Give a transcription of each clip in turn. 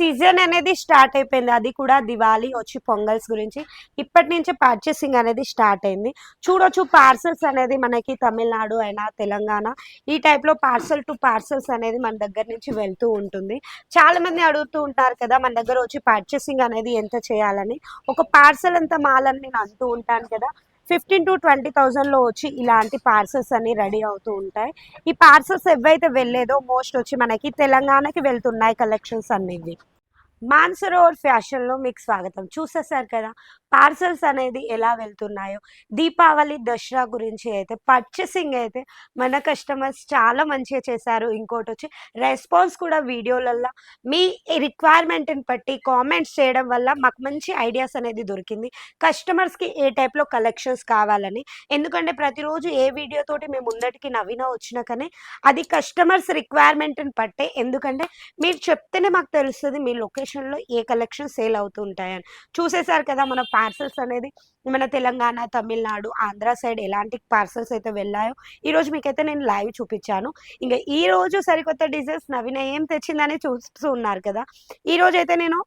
Season అనేది start అయిపోయింది. అది కూడా దివాళీ వచ్చి పొంగల్స్ గురించి. ఇప్పటి నుంచి పర్చేసింగ్ అనేది స్టార్ట్ అయింది. చూడొచ్చు పార్సల్స్ అనేది మనకి తమిళనాడు అయినా తెలంగాణ ఈ టైప్లో పార్సల్ టు పార్సల్స్ అనేది మన దగ్గర నుంచి వెళ్తూ ఉంటుంది. చాలా మంది అడుగుతూ ఉంటారు కదా మన దగ్గర వచ్చి పర్చేసింగ్ అనేది ఎంత చేయాలని. ఒక పార్సల్ ఎంత మాలని నేను అంటూ ఉంటాను కదా ఫిఫ్టీన్ టు ట్వంటీ థౌజండ్లో వచ్చి ఇలాంటి పార్సల్స్ అన్ని రెడీ అవుతూ ఉంటాయి. ఈ పార్సల్స్ ఎవైతే వెళ్ళేదో మోస్ట్ వచ్చి మనకి తెలంగాణకి వెళ్తున్నాయి కలెక్షన్స్ అనేవి మాన్సరోవర్ ఫ్యాషన్లో మీకు స్వాగతం. చూసేసారు కదా పార్సల్స్ అనేది ఎలా వెళ్తున్నాయో. దీపావళి దసరా గురించి అయితే పర్చేసింగ్ అయితే మన కస్టమర్స్ చాలా మంచిగా చేశారు. ఇంకోటి వచ్చి రెస్పాన్స్ కూడా వీడియోలల్లో మీ రిక్వైర్మెంట్ని బట్టి కామెంట్స్ చేయడం వల్ల మాకు మంచి ఐడియాస్ అనేది దొరికింది. కస్టమర్స్కి ఏ టైప్లో కలెక్షన్స్ కావాలని. ఎందుకంటే ప్రతిరోజు ఏ వీడియో తోటి మేము ముందటికి నవీన వచ్చినా కానీ అది కస్టమర్స్ రిక్వైర్మెంట్ని బట్టే. ఎందుకంటే మీరు చెప్తేనే మాకు తెలుస్తుంది మీ లొకేషన్ కలెక్షన్లో ఏ కలెక్షన్ సేల్ అవుతూ ఉంటాయని. చూసేసారు కదా మన పార్సల్స్ అనేది? మన తెలంగాణ తమిళనాడు ఆంధ్ర సైడ్ ఎలాంటి పార్సల్స్ అయితే వెళ్ళాయో? ఈ రోజు మీకైతే నేను లైవ్ చూపించాను. ఇంకా ఈ రోజు సరికొత్త డిజైన్స్ నవీన ఏం తెచ్చిందని చూస్తూ ఉన్నారు కదా? ఈ రోజు అయితే నేను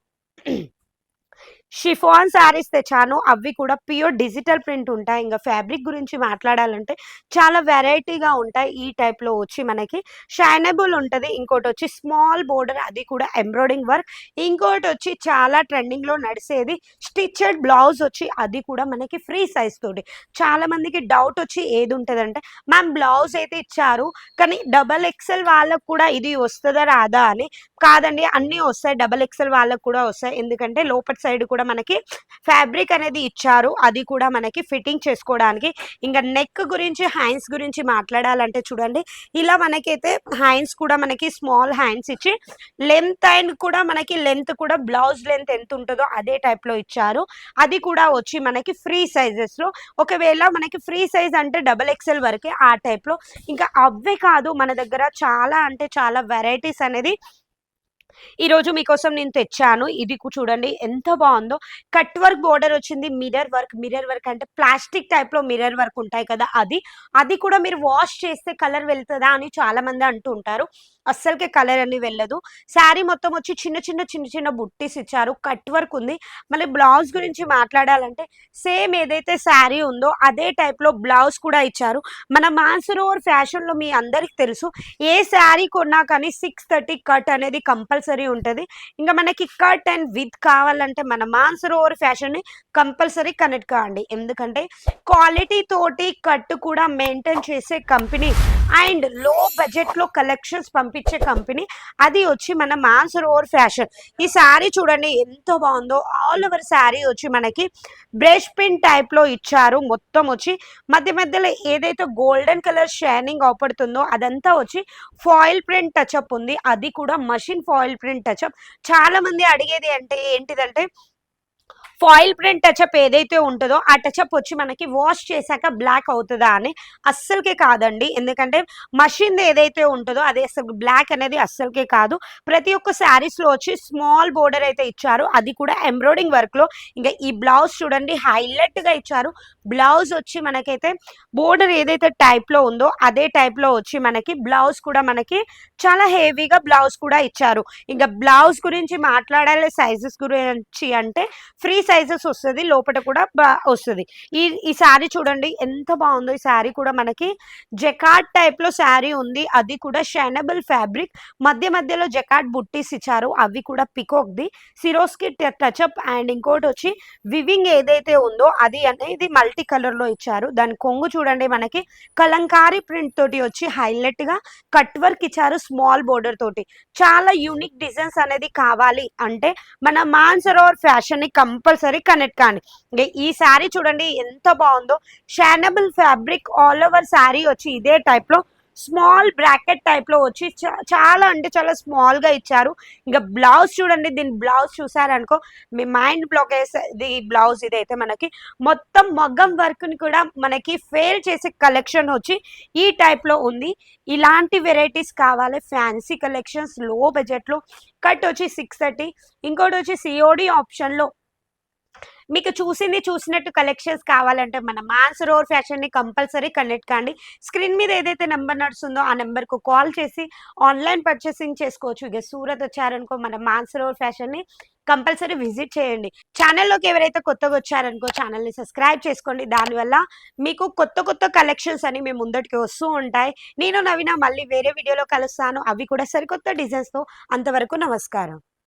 షిఫాన్ శారీస్ తెచ్చాను. అవి కూడా ప్యూర్ డిజిటల్ ప్రింట్ ఉంటాయి. ఇంకా ఫ్యాబ్రిక్ గురించి మాట్లాడాలంటే చాలా వెరైటీగా ఉంటాయి ఈ టైప్లో వచ్చి మనకి. షైనబుల్ ఉంటుంది. ఇంకోటి వచ్చి స్మాల్ బోర్డర్ అది కూడా ఎంబ్రాయిడింగ్ వర్క్. ఇంకోటి వచ్చి చాలా ట్రెండింగ్లో నడిచేది స్టిచ్డ్ బ్లౌజ్ వచ్చి అది కూడా మనకి ఫ్రీ సైజ్ తోటి. చాలా మందికి డౌట్ వచ్చి ఏది ఉంటుందంటే మ్యామ్ బ్లౌజ్ అయితే ఇచ్చారు కానీ డబల్ ఎక్సెల్ వాళ్ళకు కూడా ఇది వస్తుందా రాదా? అని. కాదండి అన్నీ వస్తాయి. డబల్ ఎక్సెల్ వాళ్ళకు కూడా వస్తాయి. ఎందుకంటే లోపల సైడ్ కూడా మనకి ఫ్యాబ్రిక్ అనేది ఇచ్చారు. అది కూడా మనకి ఫిట్టింగ్ చేసుకోవడానికి. ఇంకా నెక్ గురించి హ్యాండ్స్ గురించి మాట్లాడాలంటే చూడండి. ఇలా మనకైతే హ్యాండ్స్ కూడా మనకి స్మాల్ హ్యాండ్స్ ఇచ్చి లెంత్ అండ్ కూడా మనకి లెంత్ కూడా బ్లౌజ్ లెంత్ ఎంత ఉంటుందో అదే టైప్లో ఇచ్చారు. అది కూడా వచ్చి మనకి ఫ్రీ సైజెస్లో. ఒకవేళ మనకి ఫ్రీ సైజ్ అంటే డబల్ ఎక్సెల్ వరకే ఆ టైప్లో. ఇంకా అవే కాదు మన దగ్గర చాలా అంటే చాలా వెరైటీస్ అనేది ఈరోజు మీకోసం నేను తెచ్చాను. ఇది చూడండి ఎంత బాగుందో. కట్ వర్క్ బోర్డర్ వచ్చింది మిర్రర్ వర్క్. మిర్రర్ వర్క్ అంటే ప్లాస్టిక్ టైప్లో మిర్రర్ వర్క్ ఉంటాయి కదా అది. అది కూడా మీరు వాష్ చేస్తే కలర్ వెళ్తుందా అని చాలా మంది అంటూ ఉంటారు. అస్సలకే కలర్ అని వెళ్ళదు. శారీ మొత్తం వచ్చి చిన్న చిన్న చిన్న చిన్న బుట్టీస్ ఇచ్చారు. కట్ వర్క్ ఉంది. మళ్ళీ బ్లౌజ్ గురించి మాట్లాడాలంటే సేమ్ ఏదైతే శారీ ఉందో అదే టైప్లో బ్లౌజ్ కూడా ఇచ్చారు. మన మాన్సరోవర్ ఫ్యాషన్లో మీ అందరికి తెలుసు. ఏ శారీ కొన్నా కానీ సిక్స్ థర్టీ కట్ అనేది కంపల్సరీ ఉంటుంది. ఇంకా మనకి కట్ అండ్ విత్ కావాలంటే మన మాన్సరోవర్ ఫ్యాషన్ని కంపల్సరీ కనెక్ట్ కావండి ఎందుకంటే క్వాలిటీ తోటి కట్ కూడా మెయింటైన్ చేసే కంపెనీ అండ్లో బడ్జెట్లో కలెక్షన్స్ పంపించే కంపెనీ అది వచ్చి మన మాన్సరోవర్ ఫ్యాషన్. ఈ శారీ చూడండి ఎంత బాగుందో. ఆల్ ఓవర్ శారీ వచ్చి మనకి బ్రష్ పిన్ టైప్లో ఇచ్చారు. మొత్తం వచ్చి మధ్య మధ్యలో ఏదైతే గోల్డెన్ కలర్ షైనింగ్ అవపడుతుందో అదంతా వచ్చి ఫాయిల్ ప్రింట్ టచ్అప్ ఉంది. అది కూడా మషిన్ ఫాయిల్ ప్రింట్ టచ్అప్ చాలా మంది అడిగేది అంటే ఏంటిదంటే ఫాయిల్ ప్రింట్ టచ్అప్ ఏదైతే ఉంటుందో ఆ టచ్అప్ వచ్చి మనకి వాష్ చేశాక బ్లాక్ అవుతుందా అని అస్సలకే కాదండి. ఎందుకంటే మషిన్ ఏదైతే ఉంటుందో అది అసలు బ్లాక్ అనేది అస్సలకే కాదు. ప్రతి ఒక్క శారీస్లో వచ్చి స్మాల్ బోర్డర్ అయితే ఇచ్చారు. అది కూడా ఎంబ్రాయిడింగ్ వర్క్లో. ఇంకా ఈ బ్లౌజ్ చూడండి హైలైట్గా ఇచ్చారు. బ్లౌజ్ వచ్చి మనకైతే బోర్డర్ ఏదైతే టైప్లో ఉందో అదే టైప్లో వచ్చి మనకి బ్లౌజ్ కూడా మనకి చాలా హెవీగా బ్లౌజ్ కూడా ఇచ్చారు. ఇంకా బ్లౌజ్ గురించి మాట్లాడాలి సైజెస్ గురించి అంటే ఫ్రీ సైజెస్ వస్తుంది లోపల కూడా బా- వస్తుంది. ఈ ఈ శారీ చూడండి ఎంత బాగుందో ఈ శారీ కూడా మనకి. జకాట్ టైప్లో శారీ ఉంది అది కూడా షైనబుల్ ఫ్యాబ్రిక్ మధ్య మధ్యలో జకాట్ బుట్టీస్ ఇచ్చారు అవి కూడా పికోక్ది సిరోస్కి టచ్అప్ అండ్ ఇంకోటి వచ్చి వివింగ్ ఏదైతే ఉందో అది అనేది మల్టీ కలర్లో ఇచ్చారు. దాని కొంగు చూడండి మనకి కలంకారీ ప్రింట్ తోటి వచ్చి హైలైట్గా కట్ వర్క్ ఇచ్చారు స్మాల్ బోర్డర్ తోటి. చాలా యూనిక్ డిజైన్స్ అనేది కావాలి అంటే మన మాన్సరోవర్ ఫ్యాషన్ని కంపల్సరీ కనెక్ట్ కానీ. ఈ శారీ చూడండి ఎంత బాగుందో. షానబుల్ ఫ్యాబ్రిక్ ఆల్ ఓవర్ శారీ వచ్చి ఇదే టైప్లో స్మాల్ బ్రాకెట్ టైప్లో వచ్చి చాలా అంటే చాలా స్మాల్గా ఇచ్చారు. ఇంకా బ్లౌజ్ చూడండి దీని బ్లౌజ్ చూసారనుకో మీ మైండ్ బ్లాక్ ఇది బ్లౌజ్ ఇదైతే మనకి మొత్తం మగ్గం వర్క్ని కూడా మనకి ఫేల్ చేసే కలెక్షన్ వచ్చి ఈ టైప్లో ఉంది. ఇలాంటి వెరైటీస్ కావాలి ఫ్యాన్సీ కలెక్షన్స్లో బడ్జెట్లో. కట్ వచ్చి సిక్స్ థర్టీ ఇంకోటి వచ్చి సిఓడి ఆప్షన్లో మీకు చూసింది చూసినట్టు కలెక్షన్స్ కావాలంటే మన మాన్స్ రోడ్ ఫ్యాషన్ని కంపల్సరీ కనెక్ట్ కాండి. స్క్రీన్ మీద ఏదైతే నెంబర్ నడుస్తుందో ఆ నెంబర్కు కాల్ చేసి ఆన్లైన్ పర్చేసింగ్ చేసుకోవచ్చు. ఇక సూరత్ వచ్చారనుకో మన మాన్స్ రోడ్ ఫ్యాషన్ని కంపల్సరీ విజిట్ చేయండి. ఛానల్లోకి ఎవరైతే కొత్తగా వచ్చారనుకో ఛానల్ని సబ్స్క్రైబ్ చేసుకోండి. దానివల్ల మీకు కొత్త కొత్త కలెక్షన్స్ అని మేము ముందటికి వస్తూ ఉంటాయి. నేను నవీన మళ్ళీ వేరే వీడియోలో కలుస్తాను. అవి కూడా సరికొత్త డిజైన్స్తో అంతవరకు నమస్కారం.